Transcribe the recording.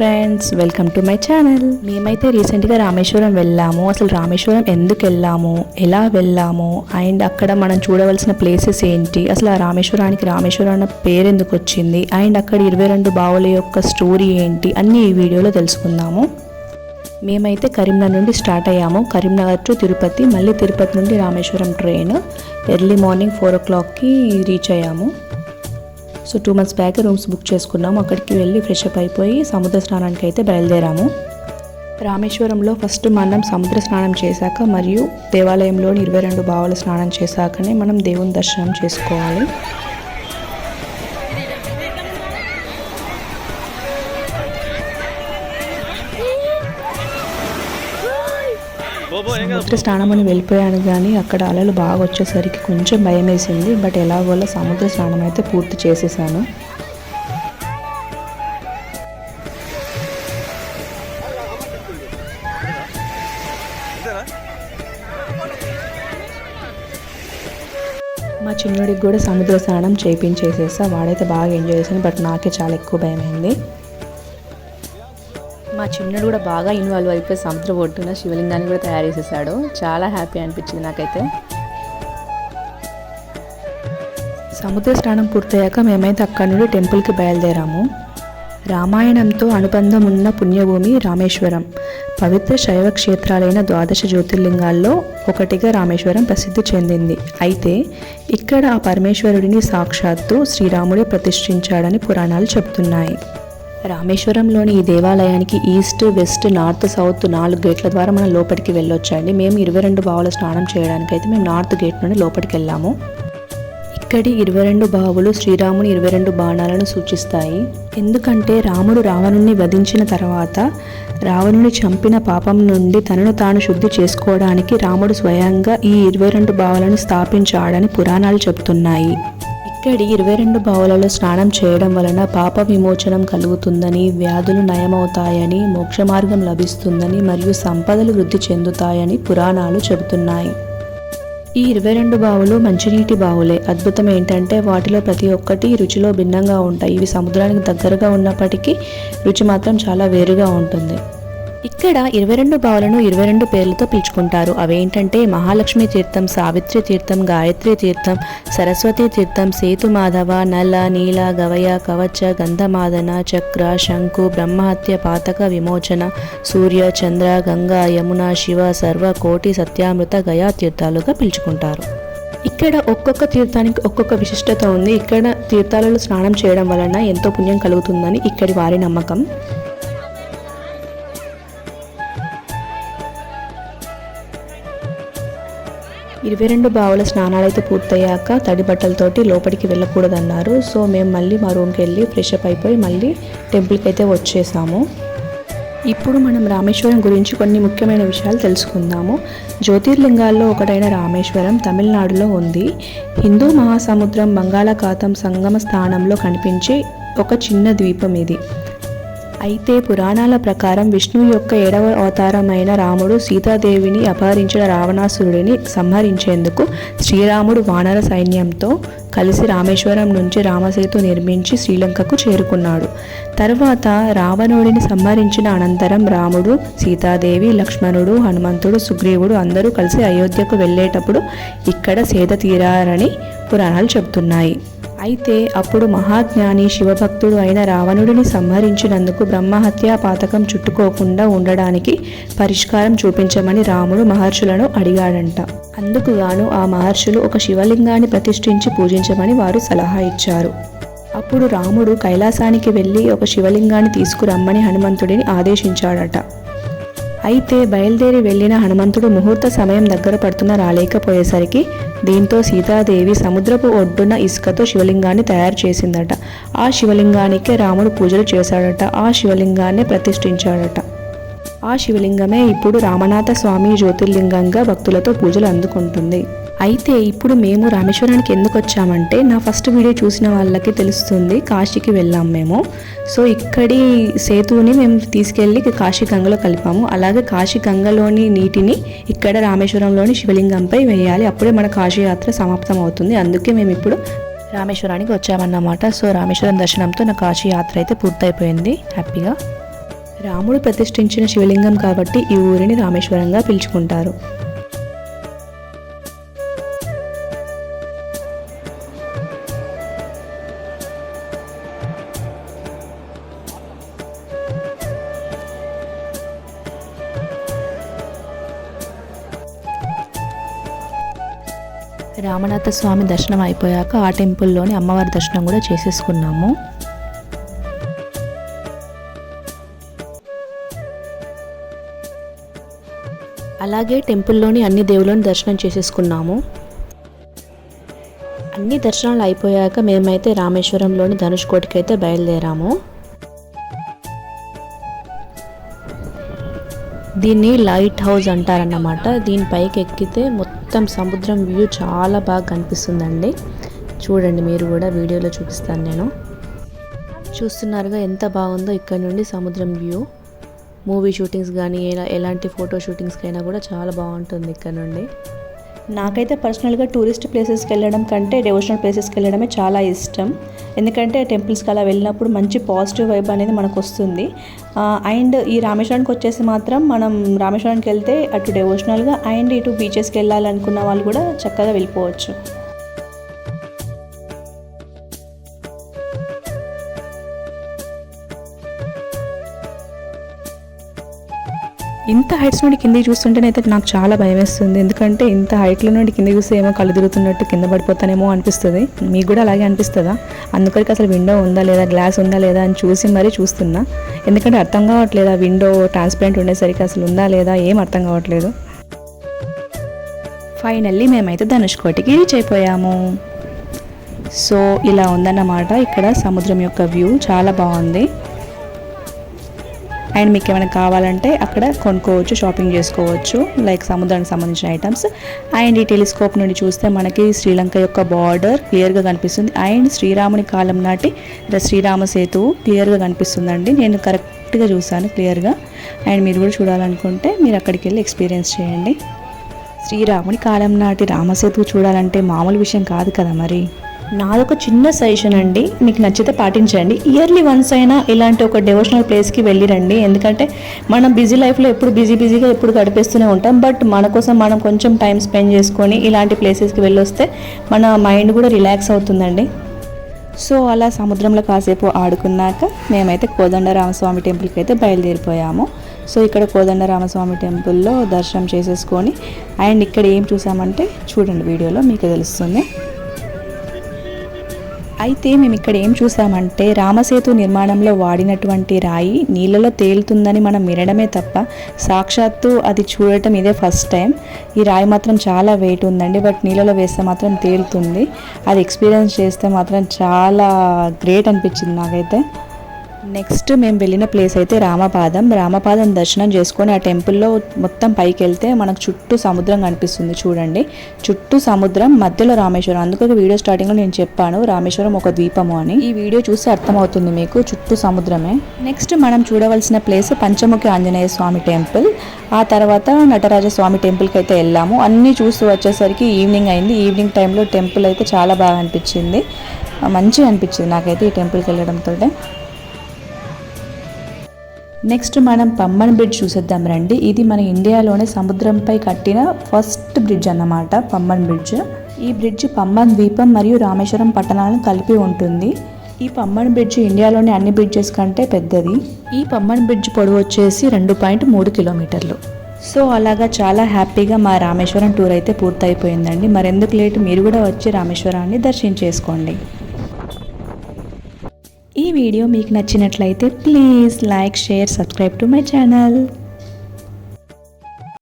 Friends welcome to my channel మేమైతే రీసెంట్గా రామేశ్వరం వెళ్ళాము. అసలు రామేశ్వరం ఎందుకు వెళ్ళాము? ఎలా వెళ్ళాము? అండ్ అక్కడ మనం చూడవలసిన ప్లేసెస్ ఏంటి? అసలు ఆ రామేశ్వరానికి రామేశ్వరం అన్న పేరు ఎందుకు వచ్చింది? అండ్ అక్కడ ఇరవై రెండు బావుల యొక్క స్టోరీ ఏంటి? అన్నీ ఈ వీడియోలో తెలుసుకుందాము. మేమైతే కరీంనగర్ నుండి స్టార్ట్ అయ్యాము. కరీంనగర్ టు తిరుపతి మళ్ళీ తిరుపతి నుండి Rameswaram train early morning four ఓ క్లాక్కి రీచ్ అయ్యాము. So two months back rooms book చేసుకున్నాము. అక్కడికి వెళ్ళి ఫ్రెష్ అప్ అయిపోయి సముద్ర స్నానానికి అయితే బయలుదేరాము. రామేశ్వరంలో ఫస్ట్ మనం సముద్ర స్నానం చేశాక మరియు దేవాలయంలోని ఇరవై రెండు బావుల స్నానం చేశాకనే మనం దేవుని దర్శనం చేసుకోవాలి. సముద్ర స్నానం అని వెళ్ళిపోయాను కానీ అక్కడ అలలు బాగా వచ్చేసరికి కొంచెం భయం వేసింది బట్ ఎలాగోలా సముద్ర స్నానం అయితే పూర్తి చేసేసాను. మా చిన్నోడికి కూడా సముద్ర స్నానం చేయించేసేసా వాడైతే బాగా ఎంజాయ్ చేశాను బట్ నాకే చాలా ఎక్కువ భయమైంది. మా చిన్నడు కూడా బాగా ఇన్వాల్వ్ అయిపోయి సముద్ర ఒడ్డున శివలింగాన్ని కూడా తయారు చేసేసాడు. చాలా హ్యాపీ అనిపించింది నాకైతే. సముద్ర స్నానం పూర్తయ్యాక మేమైతే అక్కడి నుండి టెంపుల్కి బయలుదేరాము. రామాయణంతో అనుబంధం ఉన్న పుణ్యభూమి రామేశ్వరం. పవిత్ర శైవ క్షేత్రాలైన ద్వాదశ జ్యోతిర్లింగాల్లో ఒకటిగా రామేశ్వరం ప్రసిద్ధి చెందింది. అయితే ఇక్కడ ఆ పరమేశ్వరుడిని సాక్షాత్తు శ్రీరాముడే ప్రతిష్ఠించాడని పురాణాలు చెబుతున్నాయి. రామేశ్వరంలోని ఈ దేవాలయానికి ఈస్ట్ వెస్ట్ నార్త్ సౌత్ నాలుగు గేట్ల ద్వారా మనం లోపలికి వెళ్ళొచ్చండి. మేము ఇరవై రెండు బావుల స్నానం చేయడానికి అయితే మేము నార్త్ గేట్ నుండి లోపలికి వెళ్ళాము. ఇక్కడి ఇరవై రెండు బావులు శ్రీరాముని ఇరవై రెండు బాణాలను సూచిస్తాయి. ఎందుకంటే రాముడు రావణుని వధించిన తర్వాత రావణుని చంపిన పాపం నుండి తనను తాను శుద్ధి చేసుకోవడానికి రాముడు స్వయంగా ఈ ఇరవై రెండు బావులను స్థాపించాడని పురాణాలు చెబుతున్నాయి ఇక్కడి ఇరవై రెండు బావులలో స్నానం చేయడం వలన పాప విమోచనం కలుగుతుందని వ్యాధులు నయమవుతాయని మోక్ష మార్గం లభిస్తుందని మరియు సంపదలు వృద్ధి చెందుతాయని పురాణాలు చెబుతున్నాయి. ఈ ఇరవై రెండు బావులు మంచినీటి బావులే. అద్భుతం ఏంటంటే వాటిలో ప్రతి ఒక్కటి రుచిలో భిన్నంగా ఉంటాయి. ఇవి సముద్రానికి దగ్గరగా ఉన్నప్పటికీ రుచి మాత్రం చాలా వేరుగా ఉంటుంది. ఇక్కడ ఇరవై రెండు బావులను ఇరవై రెండు పేర్లతో పిలుచుకుంటారు. అవేంటంటే మహాలక్ష్మి తీర్థం సావిత్రి తీర్థం గాయత్రి తీర్థం సరస్వతి తీర్థం సేతు మాధవ నల నీల గవయ కవచ గంధమాదన చక్ర శంకు బ్రహ్మహత్య పాతక విమోచన సూర్య చంద్ర గంగా యమున శివ సర్వ కోటి సత్యామృత గయా తీర్థాలుగా పిలుచుకుంటారు. ఇక్కడ ఒక్కొక్క తీర్థానికి ఒక్కొక్క విశిష్టత ఉంది. ఇక్కడ తీర్థాలలో స్నానం చేయడం వలన ఎంతో పుణ్యం కలుగుతుందని ఇక్కడి వారి నమ్మకం. ఇరవై రెండు బావుల స్నానాలు అయితే పూర్తయ్యాక తడి బట్టలతోటి లోపలికి వెళ్ళకూడదన్నారు. సో మేము మళ్ళీ మా రూమ్కి వెళ్ళి ఫ్రెష్ అప్ అయిపోయి మళ్ళీ టెంపుల్కి అయితే వచ్చేసాము. ఇప్పుడు మనం రామేశ్వరం గురించి కొన్ని ముఖ్యమైన విషయాలు తెలుసుకుందాము. జ్యోతిర్లింగాల్లో ఒకటైన రామేశ్వరం తమిళనాడులో ఉంది. హిందూ మహాసముద్రం బంగాళాఖాతం సంగమ స్థానంలో కనిపించే ఒక చిన్న ద్వీపం ఇది. అయితే పురాణాల ప్రకారం విష్ణువు యొక్క ఏడవ అవతారమైన రాముడు సీతాదేవిని అపహరించిన రావణాసురుడిని సంహరించేందుకు శ్రీరాముడు వానర సైన్యంతో కలిసి రామేశ్వరం నుంచి రామసేతు నిర్మించి శ్రీలంకకు చేరుకున్నాడు. తర్వాత రావణుడిని సంహరించిన అనంతరం రాముడు సీతాదేవి లక్ష్మణుడు హనుమంతుడు సుగ్రీవుడు అందరూ కలిసి అయోధ్యకు వెళ్ళేటప్పుడు ఇక్కడ సేద తీరారని పురాణాలు చెబుతున్నాయి. అయితే అప్పుడు మహాజ్ఞాని శివభక్తుడు అయిన రావణుడిని సంహరించినందుకు బ్రహ్మహత్యా పాతకం చుట్టుకోకుండా ఉండడానికి పరిష్కారం చూపించమని రాముడు మహర్షులను అడిగాడంట. అందుకు గాను ఆ మహర్షులు ఒక శివలింగాన్ని ప్రతిష్ఠించి పూజించమని వారు సలహా ఇచ్చారు. అప్పుడు రాముడు కైలాసానికి వెళ్ళి ఒక శివలింగాన్ని తీసుకురమ్మని హనుమంతుడిని ఆదేశించాడట. అయితే బయలుదేరి వెళ్ళిన హనుమంతుడు ముహూర్త సమయం దగ్గర పడుతున్న రాలేకపోయేసరికి దీంతో సీతాదేవి సముద్రపు ఒడ్డున ఇసుకతో శివలింగాన్ని తయారు చేసిందట. ఆ శివలింగానికే రాముడు పూజలు చేశాడట. ఆ శివలింగాన్ని ప్రతిష్ఠించాడట. ఆ శివలింగమే ఇప్పుడు రామనాథ స్వామి జ్యోతిర్లింగంగా భక్తులతో పూజలు అందుకుంటుంది. అయితే ఇప్పుడు మేము రామేశ్వరానికి ఎందుకు వచ్చామంటే నా ఫస్ట్ వీడియో చూసిన వాళ్ళకి తెలుస్తుంది కాశీకి వెళ్ళాం మేము. సో ఇక్కడి సేతువుని మేము తీసుకెళ్ళి కాశీ గంగలో కలిపాము. అలాగే కాశీ గంగలోని నీటిని ఇక్కడ రామేశ్వరంలోని శివలింగంపై వేయాలి. అప్పుడే మన కాశీ యాత్ర సమాప్తం అవుతుంది అందుకే మేము ఇప్పుడు రామేశ్వరానికి వచ్చామన్నమాట. సో రామేశ్వరం దర్శనంతో నా కాశీ యాత్ర అయితే పూర్తయిపోయింది. హ్యాపీగా. రాముడు ప్రతిష్ఠించిన శివలింగం కాబట్టి ఈ ఊరిని రామేశ్వరంగా పిలుచుకుంటారు. రామనాథ స్వామి దర్శనం అయిపోయాక ఆ టెంపుల్లోని అమ్మవారి దర్శనం కూడా చేసేసుకున్నాము. అలాగే టెంపుల్లోని అన్ని దేవుళ్ళని దర్శనం చేసేసుకున్నాము. అన్ని దర్శనాలు అయిపోయాక మేమైతే రామేశ్వరంలోని ధనుష్కోటికి అయితే బయలుదేరాము. దీన్ని లైట్ హౌస్ అంటారన్నమాట. దీని పైకి ఎక్కితే మొత్తం మొత్తం సముద్రం వ్యూ చాలా బాగా కనిపిస్తుందండి. చూడండి మీరు కూడా వీడియోలో చూపిస్తాను నేను. చూస్తున్నారుగా ఎంత బాగుందో ఇక్కడ నుండి సముద్రం వ్యూ. మూవీ షూటింగ్స్ కానీ ఎలా ఎలాంటి ఫోటో షూటింగ్స్కైనా కూడా చాలా బాగుంటుంది ఇక్కడ నుండి. నాకైతే పర్సనల్గా టూరిస్ట్ ప్లేసెస్కి వెళ్ళడం కంటే డివోషనల్ ప్లేసెస్కి వెళ్ళడమే చాలా ఇష్టం. ఎందుకంటే టెంపుల్స్కి అలా వెళ్ళినప్పుడు మంచి పాజిటివ్ వైబ్ అనేది మనకు వస్తుంది అండ్ ఈ రామేశ్వరానికి వచ్చేసి మాత్రం మనం రామేశ్వరానికి వెళ్తే అటు డివోషనల్గా అండ్ ఇటు బీచెస్కి వెళ్ళాలనుకున్న వాళ్ళు కూడా చక్కగా వెళ్ళిపోవచ్చు. ఇంత హైట్స్ నుండి కిందకి అయితే నాకు చాలా భయం వేస్తుంది. ఎందుకంటే ఇంత హైట్లో నుండి కింద చూస్తే ఏమో కళ్ళు తిరుగుతున్నట్టు కింద పడిపోతానేమో అనిపిస్తుంది. మీకు కూడా అలాగే అనిపిస్తుందా? అందుకరికి అసలు విండో ఉందా లేదా గ్లాస్ ఉందా లేదా అని చూసి మరీ చూస్తున్నా. ఎందుకంటే అర్థం కావట్లేదు? ఆ విండో ట్రాన్స్పరెంట్ ఉండేసరికి అసలు ఉందా లేదా? ఏం అర్థం కావట్లేదు. ఫైనల్లీ మేమైతే ధనుష్కోటికి రీచ్ అయిపోయాము. సో ఇలా ఉందన్నమాట. ఇక్కడ సముద్రం యొక్క వ్యూ చాలా బాగుంది. అండ్ మీకు ఏమైనా కావాలంటే అక్కడ కొనుక్కోవచ్చు షాపింగ్ చేసుకోవచ్చు లైక్ సముద్రానికి సంబంధించిన ఐటమ్స్. అండ్ ఈ టెలిస్కోప్ నుండి చూస్తే మనకి శ్రీలంక యొక్క బార్డర్ క్లియర్గా కనిపిస్తుంది. అండ్ శ్రీరాముని కాలం నాటి శ్రీరామ సేతువు క్లియర్గా కనిపిస్తుందండి. నేను కరెక్ట్గా చూశాను క్లియర్గా. అండ్ మీరు కూడా చూడాలనుకుంటే మీరు అక్కడికి వెళ్ళి ఎక్స్పీరియన్స్ చేయండి. శ్రీరాముని కాలం నాటి రామసేతు చూడాలంటే మామూలు విషయం కాదు కదా మరి. నాదొక చిన్న సజెషన్ అండి. మీకు నచ్చితే పాటించండి. ఇయర్లీ వన్స్ అయినా ఇలాంటి ఒక డెవోషనల్ ప్లేస్కి వెళ్ళిరండి. ఎందుకంటే మనం బిజీ లైఫ్లో ఎప్పుడు బిజీ బిజీగా ఎప్పుడు గడిపేస్తూనే ఉంటాం. బట్ మన కోసం మనం కొంచెం టైం స్పెండ్ చేసుకొని ఇలాంటి ప్లేసెస్కి వెళ్ళొస్తే మన మైండ్ కూడా రిలాక్స్ అవుతుందండి. సో అలా సముద్రంలో కాసేపు ఆడుకున్నాక మేమైతే కోదండరామస్వామి టెంపుల్కి అయితే బయలుదేరిపోయాము. సో ఇక్కడ కోదండరామస్వామి టెంపుల్లో దర్శనం చేసేసుకొని అండ్ ఇక్కడ ఏం చూసామంటే చూడండి వీడియోలో మీకు తెలుస్తుంది. అయితే మేము ఇక్కడ ఏం చూసామంటే రామసేతు నిర్మాణంలో వాడినటువంటి రాయి నీళ్ళలో తేలుతుందని మనం వినడమే తప్ప సాక్షాత్తు అది చూడటం ఇదే ఫస్ట్ టైం. ఈ రాయి మాత్రం చాలా వెయిట్ ఉందండి బట్ నీళ్ళలో వేస్తే మాత్రం తేలుతుంది. అది ఎక్స్పీరియన్స్ చేస్తే మాత్రం చాలా గ్రేట్ అనిపించింది నాకైతే. నెక్స్ట్ మేము వెళ్ళిన ప్లేస్ అయితే రామపాదం. రామపాదం దర్శనం చేసుకొని ఆ టెంపుల్లో మొత్తం పైకి వెళ్తే మనకు చుట్టూ సముద్రం కనిపిస్తుంది చూడండి. చుట్టూ సముద్రం మధ్యలో రామేశ్వరం. అందుకే వీడియో స్టార్టింగ్లో నేను చెప్పాను రామేశ్వరం ఒక ద్వీపము అని. ఈ వీడియో చూస్తే అర్థమవుతుంది మీకు చుట్టూ సముద్రమే. నెక్స్ట్ మనం చూడవలసిన ప్లేస్ పంచముఖి ఆంజనేయ స్వామి టెంపుల్ ఆ తర్వాత నటరాజ స్వామి టెంపుల్కి అయితే వెళ్ళాము. అన్నీ చూస్తూ వచ్చేసరికి ఈవినింగ్ అయింది. ఈవినింగ్ టైంలో టెంపుల్ అయితే చాలా బాగా అనిపించింది. మంచిగా అనిపించింది నాకైతే ఈ టెంపుల్కి వెళ్ళడంతో. నెక్స్ట్ మనం పమ్మన్ బ్రిడ్జ్ చూసేద్దాం రండి. ఇది మన ఇండియాలోనే సముద్రంపై కట్టిన ఫస్ట్ బ్రిడ్జ్ అన్నమాట పమ్మన్ బ్రిడ్జ్ ఈ బ్రిడ్జ్ పమ్మన్ ద్వీపం మరియు రామేశ్వరం పట్టణాలను కలిపి ఉంటుంది. ఈ పమ్మన్ బ్రిడ్జ్ ఇండియాలోని అన్ని బ్రిడ్జెస్ కంటే పెద్దది. ఈ పమ్మన్ బ్రిడ్జ్ పొడవు వచ్చేసి రెండు పాయింట్ మూడు కిలోమీటర్లు. సో అలాగా చాలా హ్యాపీగా మా రామేశ్వరం టూర్ అయితే పూర్తయిపోయిందండి. మరెందుకు లేటు? మీరు కూడా వచ్చి రామేశ్వరాన్ని దర్శించేసుకోండి. ఈ వీడియో మీకు నచ్చినట్లయితే please like share subscribe to my channel.